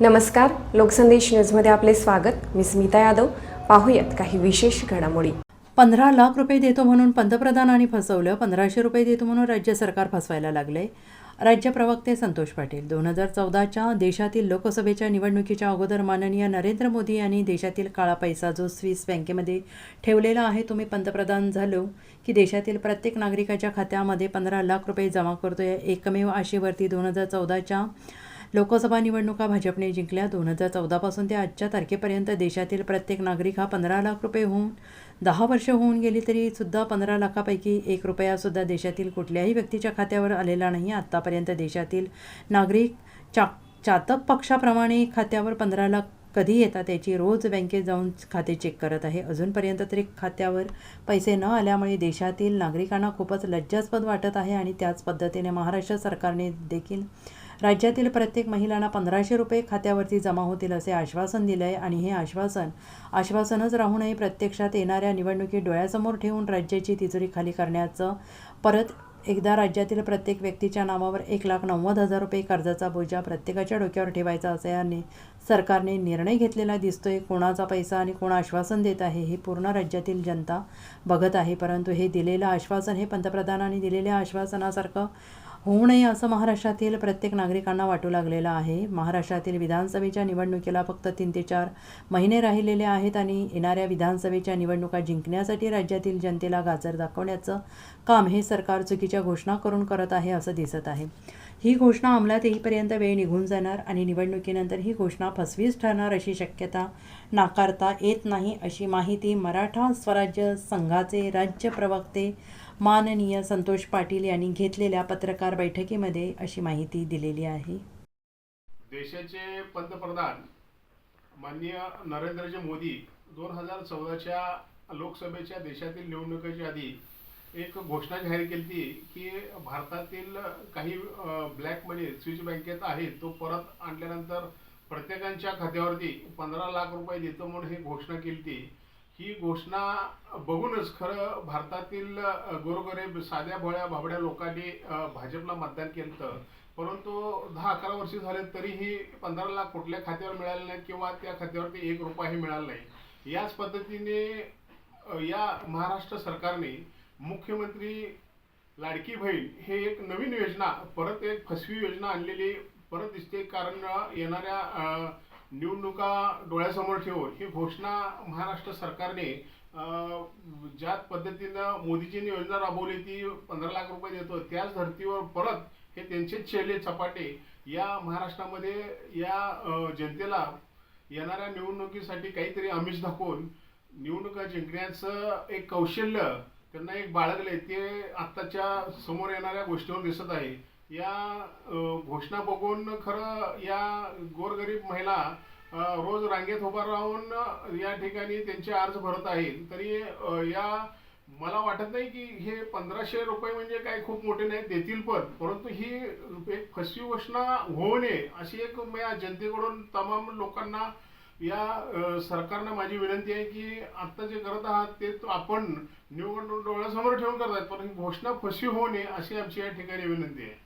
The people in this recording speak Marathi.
नमस्कार लोकसंदेश न्यूजमध्ये आपले स्वागत. मी स्मिता यादव. पाहूयात काही विशेष घडामोडी. पंधरा लाख रुपये देतो म्हणून पंतप्रधानांनी फसवलं पंधराशे रुपये देतो म्हणून राज्य सरकार फसवायला लागले. राज्य प्रवक्ते संतोष पाटील दोन हजार चौदाच्या देशातील लोकसभेच्या निवडणुकीच्या अगोदर माननीय नरेंद्र मोदी यांनी देशातील काळा पैसा जो स्विस बँकेमध्ये ठेवलेला आहे तुम्ही पंतप्रधान झालो की देशातील प्रत्येक नागरिकाच्या खात्यामध्ये पंधरा लाख रुपये जमा करतो या एकमेव आशेवरती दोन हजार चौदाच्या लोकसभा निवडणुका भाजपने जिंकल्या. दोन हजार चौदापासून ते आजच्या तारखेपर्यंत देशातील प्रत्येक नागरिक हा पंधरा लाख रुपये होऊन दहा वर्ष होऊन गेली तरी सुद्धा पंधरा लाखापैकी एक रुपयासुद्धा देशातील कुठल्याही व्यक्तीच्या खात्यावर आलेला नाही. आत्तापर्यंत देशातील नागरिक चा चातक पक्षाप्रमाणे खात्यावर पंधरा लाख कधी येतात याची रोज बँकेत जाऊन खाते चेक करत आहे. अजूनपर्यंत तरी खात्यावर पैसे न आल्यामुळे देशातील नागरिकांना खूपच लज्जास्पद वाटत आहे आणि त्याच पद्धतीने महाराष्ट्र सरकारने देखील राज्यातील प्रत्येक महिलांना पंधराशे रुपये खात्यावरती जमा होतील असे आश्वासन दिलं आहे आणि हे आश्वासन आश्वासनच राहूनही प्रत्यक्षात येणाऱ्या निवडणुकीत डोळ्यासमोर ठेवून राज्याची तिजोरी खाली करण्याचं परत एकदा राज्यातील प्रत्येक व्यक्तीच्या नावावर एक लाख नव्वद हजार रुपये कर्जाचा बोजा प्रत्येकाच्या डोक्यावर ठेवायचा असल्याने सरकारने निर्णय घेतलेला दिसतोय. कोणाचा पैसा आणि कोण आश्वासन देत आहे हे पूर्ण राज्यातील जनता बघत आहे. परंतु हे दिलेलं आश्वासन हे पंतप्रधानांनी दिलेल्या आश्वासनासारखं होऊ नये असं महाराष्ट्रातील प्रत्येक नागरिकांना वाटू लागलेलं आहे. महाराष्ट्रातील विधानसभेच्या निवडणुकीला फक्त तीन ते चार महिने राहिलेले आहेत आणि येणाऱ्या विधानसभेच्या निवडणुका जिंकण्यासाठी राज्यातील जनतेला गाजर दाखवण्याचं काम हे सरकार चुकीच्या घोषणा करून करत आहे असं दिसत आहे. ही घोषणा अंमलात येईपर्यंत वेळ निघून जाणार आणि निवडणुकीनंतर ही घोषणा फसवीच ठरणार अशी शक्यता नाकारता येत नाही अशी माहिती मराठा स्वराज्य संघाचे राज्य प्रवक्ते माननीय संतोष पाटील यांनी घेतलेल्या पत्रकार बैठकीमध्ये अशी माहिती दिलेली आहे. देशाचे पंतप्रधान माननीय नरेंद्रजी मोदी दोन हजार चौदाच्या लोकसभेच्या देशातील निवडणुकीच्या आधी एक घोषणा जाहीर केली होती की भारतातील काही ब्लॅक मनी स्विच बँकेत आहे तो परत आणल्यानंतर प्रत्येकांच्या खात्यावरती पंधरा लाख रुपये देतो म्हणून ही घोषणा केली होती ही घोषणा बघूनच खरं भारतातील गोरगरीब साध्या भोळ्या भाबड्या लोकांनी भाजपला मतदान केलं परंतु दहा अकरा वर्ष झाले तरीही पंधरा लाख कुठल्या खात्यावर मिळाले नाही किंवा त्या खात्यावरती एक रुपयाही मिळाला नाही. याच पद्धतीने या महाराष्ट्र सरकारने मुख्यमंत्री लाडकी बहीण हे एक नवीन योजना परत एक फसवी योजना आणलेली परत दिसते कारण येणाऱ्या निवडणुका डोळ्यासमोर ठेवून ही घोषणा महाराष्ट्र सरकारने ज्या पद्धतीनं मोदीजींनी योजना राबवली ती पंधरा लाख रुपये देतो त्याच धर्तीवर परत हे त्यांचेच शैले चपाटे या महाराष्ट्रामध्ये या जनतेला येणाऱ्या निवडणुकीसाठी काहीतरी आमिष दाखवून निवडणुका जिंकण्याचं एक कौशल्य त्यांना एक बाळगले ते आत्ताच्या समोर येणाऱ्या गोष्टीवर दिसत आहे. या घोषणा बघून खरं या गोरगरीब महिला रोज रांगेत उभा राहून या ठिकाणी त्यांचे अर्ज भरत आहेत. तरी या मला वाटत नाही की हे पंधराशे रुपये म्हणजे काय खूप मोठे नाही देतील पण. परंतु ही एक फसवी घोषणा होऊ नये अशी एक या जनतेकडून तमाम लोकांना या सरकारनं माझी विनंती आहे की आत्ता जे करत आहात ते आपण निवडणूक डोळ्यासमोर ठेवून करतात पण ही घोषणा फसवी होऊ नये अशी आमची या ठिकाणी विनंती आहे.